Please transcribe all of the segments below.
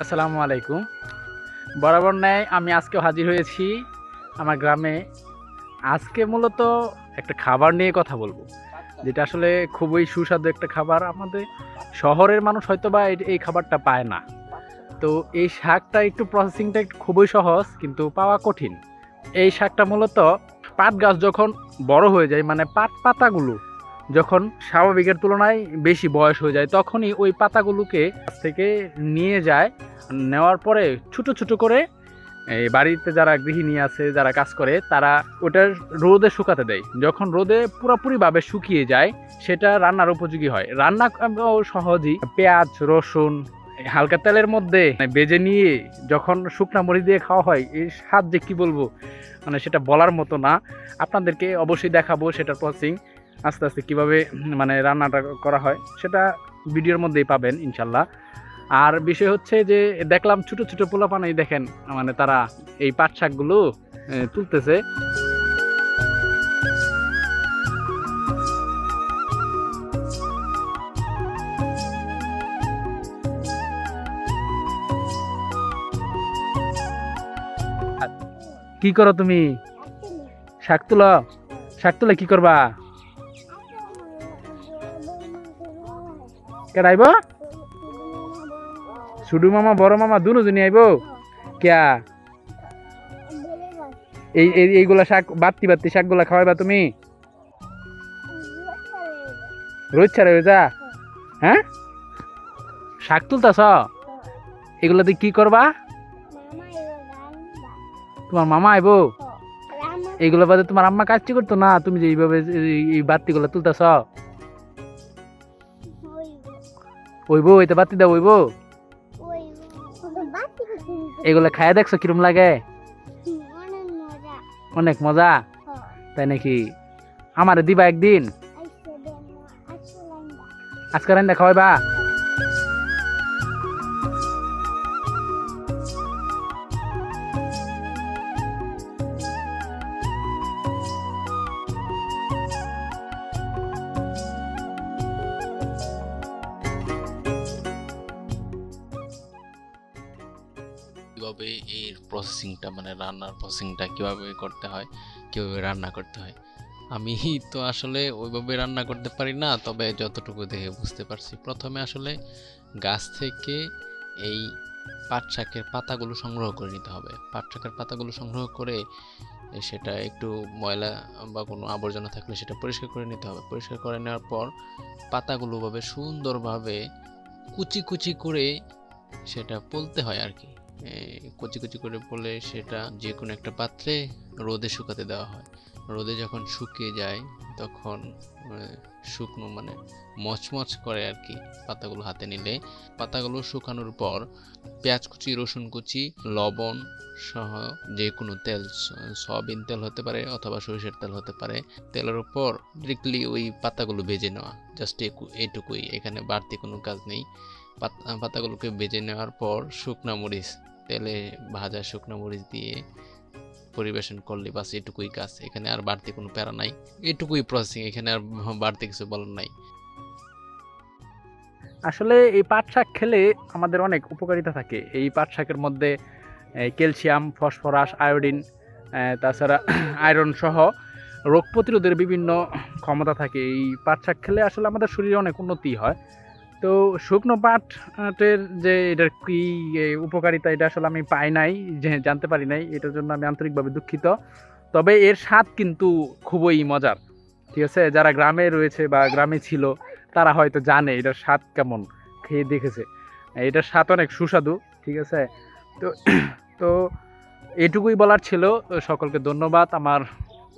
আসসালামু আলাইকুম। বরাবর ন্যায় আমি আজকে হাজির হয়েছি আমার গ্রামে। আজকে মূলত একটা খাবার নিয়ে কথা বলব, যেটা আসলে খুবই সুস্বাদু একটা খাবার। আমাদের শহরের মানুষ হয়তো বা এই- খাবারটা পায় না। তো এই শাকটা একটু প্রসেসিংটা একটু খুবই সহজ, কিন্তু পাওয়া কঠিন। এই শাকটা মূলত পাট গাছ যখন বড় হয়ে যায় মানে পাট পাতাগুলো যখন স্বাভাবিকের তুলনায় বেশি বয়স হয়ে যায়, তখনই ওই পাতাগুলোকে থেকে নিয়ে যায়। নেওয়ার পরে ছোট ছোট করে এই বাড়িতে যারা গৃহিণী আছে, যারা কাজ করে, তারা ওটা রোদে শুকাতে দেয়। যখন রোদে পুরোপুরিভাবে শুকিয়ে যায়, সেটা রান্নার উপযোগী হয়। রান্না সহজেই পেঁয়াজ, রসুন, হালকা তেলের মধ্যে বেজে নিয়ে যখন শুকনা মরিচ দিয়ে খাওয়া হয় এই স্বাদ যে কী বলব? মানে সেটা বলার মতো না। আপনাদেরকে অবশ্যই দেখাবো সেটার প্রসেসিং আস্তে আস্তে কীভাবে মানে রান্নাটা করা হয়, সেটা ভিডিওর মধ্যেই পাবেন, ইনশাল্লাহ। আর বিষয় হচ্ছে যে, দেখলাম ছোট ছোট পোলাপানাই দেখেন মানে তারা এই পাট শাকগুলো তুলতেছে। কি করো তুমি? শাক তুলো? শাক তুলে কি করবা? কেডাইব সুডু মামা বড় মামা দুজনই আইব? কেয়া? এই এই এইগুলা শাক বাত্তি বাত্তি শাকগুলা খাওয়াইবা তুমি? রোজ ছাড়া হয়ে যা। হ্যাঁ? শাক তুলতাছ? এগুলা দিয়ে কি করবা? তোমার মামা আইব? এইগুলো বাদে তোমার আম্মা কাজটি করতো না? তুমি যে এইভাবে এই- বাত্তিগুলো তুলতাছ? ওইব। এটা বাতি দাও ওইব। এগুলো খায় দেখছ কিরম লাগে? অনেক মজা। তাই নাকি? আমারে দিবা একদিন। আজকে রান্না খাওয়াইবা? কীভাবে এর প্রসেসিংটা মানে রান্নার প্রসেসিংটা কীভাবে করতে হয়, কীভাবে রান্না করতে হয়। আমি তো আসলে ওইভাবে রান্না করতে পারি না, তবে যতটুকু দেখে বুঝতে পারছি। প্রথমে আসলে গাছ থেকে এই পাট শাকের পাতাগুলো সংগ্রহ করে নিতে হবে। পাট শাকের পাতাগুলো সংগ্রহ করে সেটা একটু ময়লা বা কোনো আবর্জনা থাকলে সেটা পরিষ্কার করে নিতে হবে। পরিষ্কার করে নেওয়ার পর পাতাগুলোভাবে সুন্দরভাবে কুচি কুচি করে সেটা পলতে হয় আর কি। কুচি কচি করে পলে সেটা যে কোনো একটা পাত্রে রোদে শুকাতে দেওয়া হয়। রোদে যখন শুকিয়ে যায়, তখন শুকনো মানে মচমচ করে আর কি পাতাগুলো হাতে নিলে। পাতাগুলো শুকানোর পর পেঁয়াজ কুচি, রসুন কুচি, লবণ সহ যে কোনো তেল সয়াবিন তেল হতে পারে অথবা সরিষার তেল হতে পারে, তেলের উপর ডিরেক্টলি ওই পাতাগুলো ভেজে নেওয়া। জাস্ট এটুকুই। এখানে বাড়তি কোনো কাজ নেই। পাতাগুলোকে ভেজে নেওয়ার পর শুকনো মরিচ, তেলে ভাজা শুকনো মরিচ দিয়ে পরিবেশন করলে বাস এটুকুই কাজ। এখানে আর বাড়তি কোনো প্যারা নাই। এটুকুই প্রসেসিং এখানে আর বাড়তি কিছু বলার নাই। আসলে এই পাট শাক খেলে আমাদের অনেক উপকারিতা থাকে। এই পাট শাকের মধ্যে ক্যালসিয়াম, ফসফরাস, আয়োডিন তাছাড়া আয়রন সহ রোগ প্রতিরোধের বিভিন্ন ক্ষমতা থাকে। এই পাট শাক খেলে আসলে আমাদের শরীরে অনেক উন্নতি হয়। তো শুকনো পাটের যে এটার কি উপকারিতা এটা আসলে আমি পাই নাই, যে জানতে পারি নাই, এটার জন্য আমি আন্তরিকভাবে দুঃখিত। তবে এর স্বাদ কিন্তু খুবই মজার, ঠিক আছে? যারা গ্রামে রয়েছে বা গ্রামে ছিল, তারা হয়তো জানে এটার স্বাদ কেমন, খেয়ে দেখেছে। এটার স্বাদ অনেক সুস্বাদু, ঠিক আছে? তো তো এটুকুই বলার ছিল। সকলকে ধন্যবাদ আমার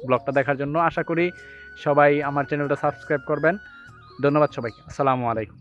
ব্লগটা দেখার জন্য। আশা করি সবাই আমার চ্যানেলটা সাবস্ক্রাইব করবেন। ধন্যবাদ সবাইকে। আসসালামু আলাইকুম।